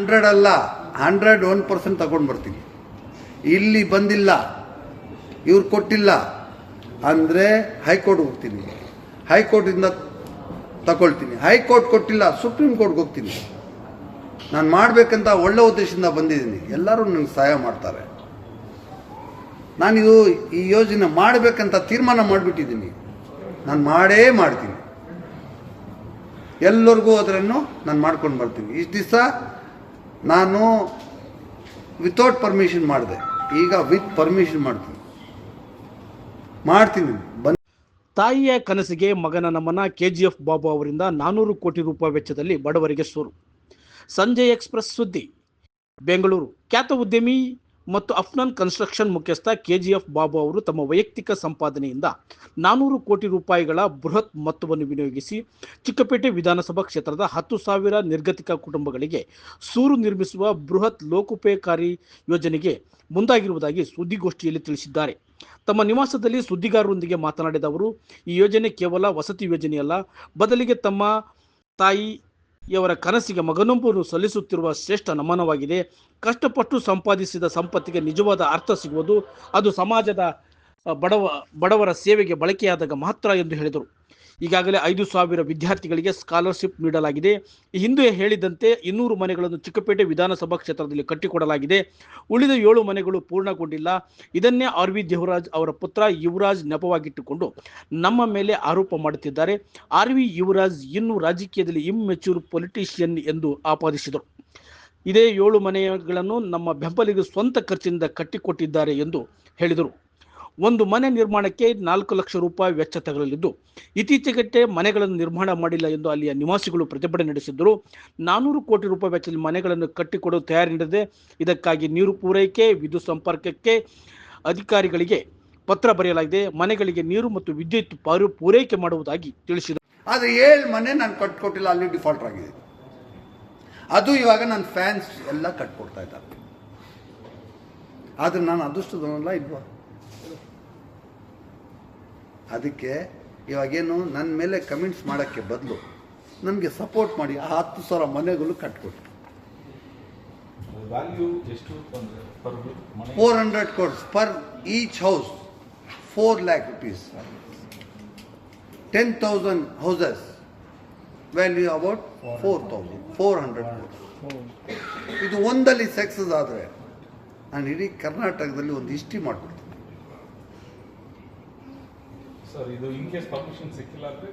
Hundred ಅಲ್ಲ hundred one percent ತಗೊಂಡು ಬರ್ತೀನಿ. ಇಲ್ಲಿ ಬಂದಿಲ್ಲ, ಇವ್ರು ಕೊಟ್ಟಿಲ್ಲ ಅಂದರೆ ಹೈಕೋರ್ಟ್ಗೆ ಹೋಗ್ತೀನಿ. ಹೈಕೋರ್ಟಿಂದ ತಗೊಳ್ತೀನಿ. ಹೈಕೋರ್ಟ್ ಕೊಟ್ಟಿಲ್ಲ, ಸುಪ್ರೀಂ ಕೋರ್ಟ್ಗೆ ಹೋಗ್ತೀನಿ. ನಾನು ಮಾಡಬೇಕಂತ ಒಳ್ಳೆ ಉದ್ದೇಶದಿಂದ ಬಂದಿದ್ದೀನಿ. ಎಲ್ಲರೂ ನನಗೆ ಸಹಾಯ ಮಾಡ್ತಾರೆ. ನಾನಿದು ಈ ಯೋಜನೆ ಮಾಡಬೇಕಂತ ತೀರ್ಮಾನ ಮಾಡಿಬಿಟ್ಟಿದ್ದೀನಿ. ನಾನು ಮಾಡೇ ಮಾಡ್ತೀನಿ. ಎಲ್ಲರಿಗೂ ಅದರನ್ನು ನಾನು ಮಾಡ್ಕೊಂಡು ಬರ್ತೀನಿ. ಇಷ್ಟು ದಿವಸ ನಾನು ವಿತೌಟ್ ಪರ್ಮಿಷನ್ ಮಾಡಿದೆ. ಈಗ ವಿತ್ ಪರ್ಮಿಷನ್ ಮಾಡ್ತೀನಿ. ಮಾಡ್ತೀನಿ. ತಾಯಿಯ ಕನಸಿಗೆ ಮಗನ ನಮನ ಕೆಜಿಎಫ್ ಬಾಬು ಅವರಿಂದ ನಾನೂರು ಕೋಟಿ ರೂಪಾಯಿ ವೆಚ್ಚದಲ್ಲಿ ಬಡವರಿಗೆ ಸೂರು. ಸಂಜಯ್ ಎಕ್ಸ್ಪ್ರೆಸ್ ಸುದ್ದಿ, ಬೆಂಗಳೂರು. ಖ್ಯಾತ ಉದ್ಯಮಿ ಮತ್ತು ಅಫ್ನಾನ್ ಕನ್ಸ್ಟ್ರಕ್ಷನ್ ಮುಖ್ಯಸ್ಥ ಕೆಜಿಎಫ್ ಬಾಬು ಅವರು ತಮ್ಮ ವೈಯಕ್ತಿಕ ಸಂಪಾದನೆಯಿಂದ ನಾನೂರು ಕೋಟಿ ರೂಪಾಯಿಗಳ ಬೃಹತ್ ಮೊತ್ತವನ್ನು ವಿನಿಯೋಗಿಸಿ ಚಿಕ್ಕಪೇಟೆ ವಿಧಾನಸಭಾ ಕ್ಷೇತ್ರದ ಹತ್ತು ಸಾವಿರ ನಿರ್ಗತಿಕ ಕುಟುಂಬಗಳಿಗೆ ಸೂರು ನಿರ್ಮಿಸುವ ಬೃಹತ್ ಲೋಕೋಪಯೋಗಕಾರಿ ಯೋಜನೆಗೆ ಮುಂದಾಗಿರುವುದಾಗಿ ಸುದ್ದಿಗೋಷ್ಠಿಯಲ್ಲಿ ತಿಳಿಸಿದ್ದಾರೆ. ತಮ್ಮ ನಿವಾಸದಲ್ಲಿ ಸುದ್ದಿಗಾರರೊಂದಿಗೆ ಮಾತನಾಡಿದ ಅವರು, ಈ ಯೋಜನೆ ಕೇವಲ ವಸತಿ ಯೋಜನೆಯಲ್ಲ, ಬದಲಿಗೆ ತಮ್ಮ ತಾಯಿಯವರ ಕನಸಿಗೆ ಮಗನೊಬ್ಬನು ಸಲ್ಲಿಸುತ್ತಿರುವ ಶ್ರೇಷ್ಠ ನಮನವಾಗಿದೆ. ಕಷ್ಟಪಟ್ಟು ಸಂಪಾದಿಸಿದ ಸಂಪತ್ತಿಗೆ ನಿಜವಾದ ಅರ್ಥ ಸಿಗುವುದು. ಅದು ಸಮಾಜದ ಬಡವ, ಬಡವರ ಸೇವೆಗೆ ಬಳಕೆಯಾದಾಗ ಮಾತ್ರ ಎಂದು ಹೇಳಿದರು. ಈಗಾಗಲೇ ಐದು ಸಾವಿರ ವಿದ್ಯಾರ್ಥಿಗಳಿಗೆ ಸ್ಕಾಲರ್ಶಿಪ್ ನೀಡಲಾಗಿದೆ. ಈ ಹಿಂದೆ ಹೇಳಿದಂತೆ ಇನ್ನೂರು ಮನೆಗಳನ್ನು ಚಿಕ್ಕಪೇಟೆ ವಿಧಾನಸಭಾ ಕ್ಷೇತ್ರದಲ್ಲಿ ಕಟ್ಟಿಕೊಡಲಾಗಿದೆ. ಉಳಿದ ಏಳು ಮನೆಗಳು ಪೂರ್ಣಗೊಂಡಿಲ್ಲ. ಇದನ್ನೇ ಆರ್ ವಿ ದೇವರಾಜ್ ಅವರ ಪುತ್ರ ಯುವರಾಜ್ ನೆಪವಾಗಿಟ್ಟುಕೊಂಡು ನಮ್ಮ ಮೇಲೆ ಆರೋಪ ಮಾಡುತ್ತಿದ್ದಾರೆ. ಆರ್ ವಿ ಯುವರಾಜ್ ಇನ್ನು ರಾಜಕೀಯದಲ್ಲಿ ಇಮ್ಮೆಚೂರ್ ಪೊಲಿಟಿಷಿಯನ್ ಎಂದು ಆಪಾದಿಸಿದರು. ಇದೇ ಏಳು ಮನೆಗಳನ್ನು ನಮ್ಮ ಬೆಂಬಲಿಗರು ಸ್ವಂತ ಖರ್ಚಿನಿಂದ ಕಟ್ಟಿಕೊಟ್ಟಿದ್ದಾರೆ ಎಂದು ಹೇಳಿದರು. ಒಂದು ಮನೆ ನಿರ್ಮಾಣಕ್ಕೆ ನಾಲ್ಕು ಲಕ್ಷ ರೂಪಾಯಿ ವೆಚ್ಚ ತಗಲಿದ್ದು. ಇತ್ತೀಚೆಗಷ್ಟೇ ಮನೆಗಳನ್ನು ನಿರ್ಮಾಣ ಮಾಡಿಲ್ಲ ಎಂದು ಅಲ್ಲಿಯ ನಿವಾಸಿಗಳು ಪ್ರತಿಭಟನೆ ನಡೆಸಿದ್ದರು. ನಾನೂರು ಕೋಟಿ ರೂಪಾಯಿ ವೆಚ್ಚದಲ್ಲಿ ಮನೆಗಳನ್ನು ಕಟ್ಟಿಕೊಡಲು ತಯಾರಿನಿದೆ ಇದಕ್ಕಾಗಿ ನೀರು ಪೂರೈಕೆ, ವಿದ್ಯುತ್ ಸಂಪರ್ಕಕ್ಕೆ ಅಧಿಕಾರಿಗಳಿಗೆ ಪತ್ರ ಬರೆಯಲಾಗಿದೆ. ಮನೆಗಳಿಗೆ ನೀರು ಮತ್ತು ವಿದ್ಯುತ್ ಪಾರು ಪೂರೈಕೆ ಮಾಡುವುದಾಗಿ ತಿಳಿಸಿದರು. ಆದರೆ ಏಳು ಮನೆ ನಾನು ಕಟ್ಕೊಟ್ಟಿಲ್ಲ, ಅಲ್ಲಿ ಡಿಫಾಲ್ಟ್ ಆಗಿದೆ. ಅದು ಇವಾಗ ನನ್ನ ಫ್ಯಾನ್ಸ್ ಎಲ್ಲ ಕಟ್ಕೊಡ್ತಾ ಇದ್ದಾರೆ. ಆದರೆ ನಾನು ಅದೃಷ್ಟದವನಲ್ಲ ಇಲ್ವಾ? ಅದಕ್ಕೆ ಇವಾಗೇನು ನನ್ನ ಮೇಲೆ ಕಮೆಂಟ್ಸ್ ಮಾಡೋಕ್ಕೆ ಬದಲು ನನಗೆ ಸಪೋರ್ಟ್ ಮಾಡಿ ಆ ಹತ್ತು ಸಾವಿರ ಮನೆಗಳು ಕಟ್ಕೊಟ್ಟು ವ್ಯಾಲ್ಯೂ ಎಷ್ಟು ಅಂದರೆ ಪರ್ ಮನೆ? Four hundred course per each house four lakh rupees ten thousand houses value about four thousand four hundred ಇದು ಒಂದಲ್ಲಿ ಸಕ್ಸಸ್ ಆದರೆ ನಾನು ಇಡೀ ಕರ್ನಾಟಕದಲ್ಲಿ ಒಂದು ಹಿಸ್ಟ್ರಿ ಮಾಡ್ಬಿಡ್ತೀನಿ ಸರ್ ಇದು ಇನ್ ಕೇಸ್ ಪರ್ಮಿಷನ್ ಸಿಕ್ಕಿಲ್ಲ ಅಂದರೆ